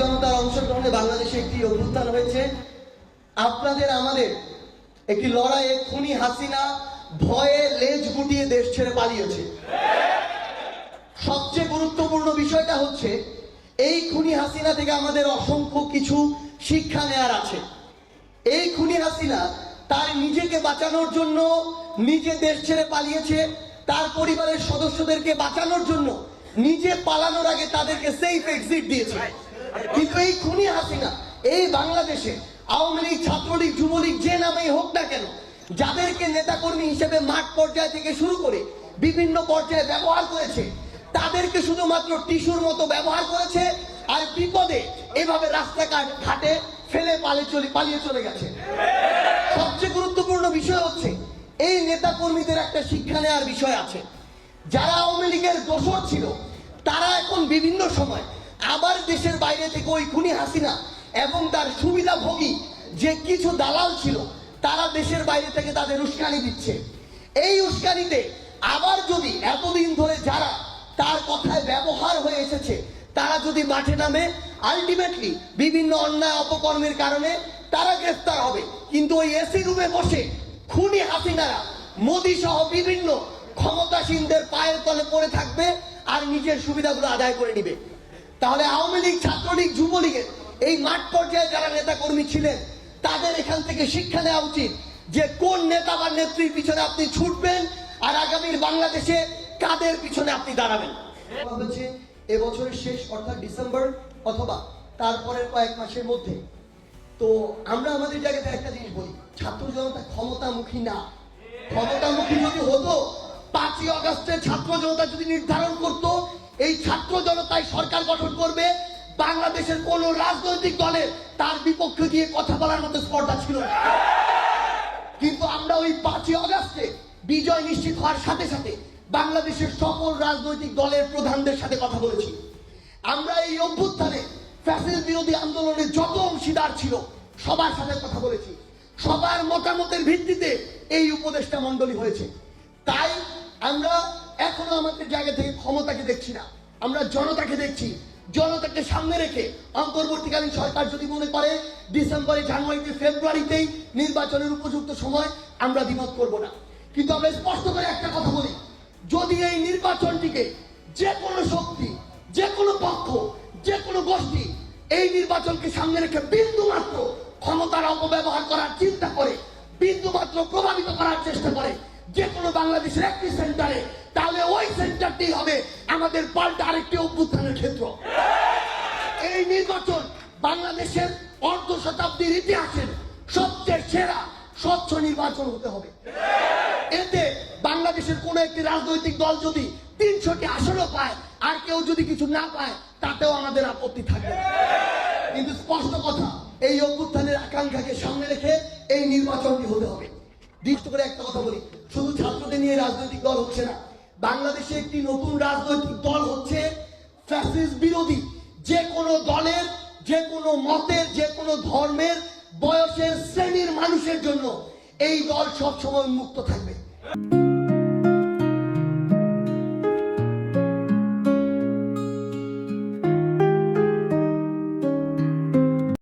জনতার অংশগ্রহণে বাংলাদেশে একটি অভ্যুত্থান হয়েছে। আপনাদের আমাদের একটি লড়াইয়ে খুনি হাসিনা ভয়ে লেজ গুটিয়ে দেশ ছেড়ে পালিয়েছে। সবচেয়ে গুরুত্বপূর্ণ বিষয়টা হচ্ছে, এই খুনি হাসিনা থেকে আমাদের অসংখ্য কিছু শিক্ষা নেয়ার আছে। এই খুনি হাসিনা তার নিজেকে বাঁচানোর জন্য নিজে দেশ ছেড়ে পালিয়েছে, তার পরিবারের সদস্যদেরকে বাঁচানোর জন্য নিজে পালানোর আগে তাদেরকে সেফ এক্সিট দিয়েছে। কিন্তু এই খুনি হাসিনা, এই বাংলাদেশে আওয়ামী লীগ, ছাত্রলীগ, যুবলীগ যে নামেই হোক না কেন, যাদেরকে নেতাকর্মী হিসেবে মাঠ পর্যায় থেকে শুরু করে বিভিন্ন পর্যায়ে ব্যবহার করেছে, তাদেরকে শুধুমাত্র টিস্যুর মতো ব্যবহার করেছে আর বিপদে এভাবে রাস্তাঘাট, ঘাটে ফেলে পালিয়ে চলে পালিয়ে চলে গেছে। সবচেয়ে গুরুত্বপূর্ণ বিষয় হচ্ছে, এই নেতা কর্মীদের একটা শিক্ষা নেওয়ার বিষয় আছে। যারা আওয়ামী লীগের দোষর ছিল, তারা এখন বিভিন্ন সময় আবার দেশের বাইরে থেকে ওই খুনি হাসিনা এবং তার সুবিধাভোগী যে কিছু দালাল ছিল, তারা দেশের বাইরে থেকে তাদের উস্কানি দিচ্ছে। এই উস্কানিতে আবার যদি এতদিন ধরে যারা তার কথায় ব্যবহার হয়ে এসেছে, তারা যদি মাঠে নামে আলটিমেটলি বিভিন্ন অন্যায় অপকর্মের কারণে তারা গ্রেফতার হবে। কিন্তু ওই এসি রুমে বসে খুনি হাসিনারা মোদী সহ বিভিন্ন ক্ষমতাসীনদের পায়ের তলে পড়ে থাকবে আর নিজের সুবিধাগুলো আদায় করে নিবে। তাহলে আওয়ামী লীগ, ছাত্রলীগ যুবলীগের এই মাঠ পর্যায়ে যারা নেতা কর্মী ছিলেন, তাদের এখান থেকে শিক্ষা নেওয়া উচিত যে কোন নেতা বা নেত্রীর পিছনে আপনি ছুটবেন আর আগামীর বাংলাদেশে কাদের পিছনে আপনি দাঁড়াবেন। হচ্ছে এবছরের শেষ, অর্থাৎ ডিসেম্বর অথবা তারপরের কয়েক মাসের মধ্যে। তো আমরা আমাদের জায়গাতে একটা জিনিস বলি, ছাত্র জনতা ক্ষমতামুখী না। ক্ষমতামুখী যদি হতো, পাঁচই অগস্টে ছাত্র জনতা যদি নির্ধারণ করত এই ছাত্র জনতাই সরকার গঠন করবে। বাংলাদেশের কোন রাজনৈতিক দলের তার বিপক্ষে গিয়ে কথা বলার মতো স্পর্ধা ছিল না। কিন্তু আমরা ওই পাঁচই অগাস্টে বিজয় নিশ্চিত হওয়ার সাথে সাথে বাংলাদেশের সকল রাজনৈতিক দলের প্রধানদের সাথে কথা বলেছি। আমরা এই অভ্যুত্থানে ফ্যাসিল বিরোধী আন্দোলনে যত অংশীদার ছিল, সবার সাথে কথা বলেছি। সবার মতামতের ভিত্তিতে এই উপদেষ্টা মণ্ডলী হয়েছে। তাই আমরা এখনও আমাদের জায়গা থেকে ক্ষমতাকে দেখছি না। আমরা জনতাকে দেখছি। জনতাকে সামনে রেখে অন্তর্বর্তীকালীন সরকার যদি মনে করে, ডিসেম্বরে, জানুয়ারিতে, ফেব্রুয়ারিতেই নির্বাচনের উপযুক্ত সময় আমরা দ্বিমত করব না। কিন্তু আমরা স্পষ্ট করে একটা কথা বলি, যদি এই নির্বাচনটিকে যে কোনো শক্তি যে কোনো পক্ষ যে কোনো গোষ্ঠী এই নির্বাচনকে সামনে রেখে বিন্দু মাত্র ক্ষমতার অপব্যবহার করার চিন্তা করে বিন্দু মাত্র প্রভাবিত করার চেষ্টা করে যে কোনো বাংলাদেশের একটি সেন্টারে তাহলে ওই সেন্টারটি হবে আমাদের পাল্টা আরেকটি অভ্যুত্থানের ক্ষেত্র। এই নির্বাচন বাংলাদেশের অর্ধ শতাব্দীর ইতিহাসের সবচেয়ে সেরা স্বচ্ছ নির্বাচন হতে হবে। এতে বাংলাদেশের কোন একটি রাজনৈতিক দল যদি তিনশোটি আসনও পায়, আর কেউ যদি কিছু না পায়, তাতেও আমাদের আপত্তি থাকবে না। কিন্তু স্পষ্ট কথা, এই অভ্যুত্থানের আকাঙ্ক্ষাকে সামনে রেখে এই নির্বাচনটি হতে হবে। দৃষ্ট করে একটা কথা বলি, শুধু ছাত্রদের নিয়ে রাজনৈতিক দল হচ্ছে না বাংলাদেশে একটি নতুন রাজনৈতিক দল হচ্ছে ফ্যাসিস্ট বিরোধী। যে কোনো দলের, যে কোনো মতের, যে কোনো ধর্মের বয়সের শ্রেণির মানুষের জন্য এই দল সবসময় মুক্ত থাকবে।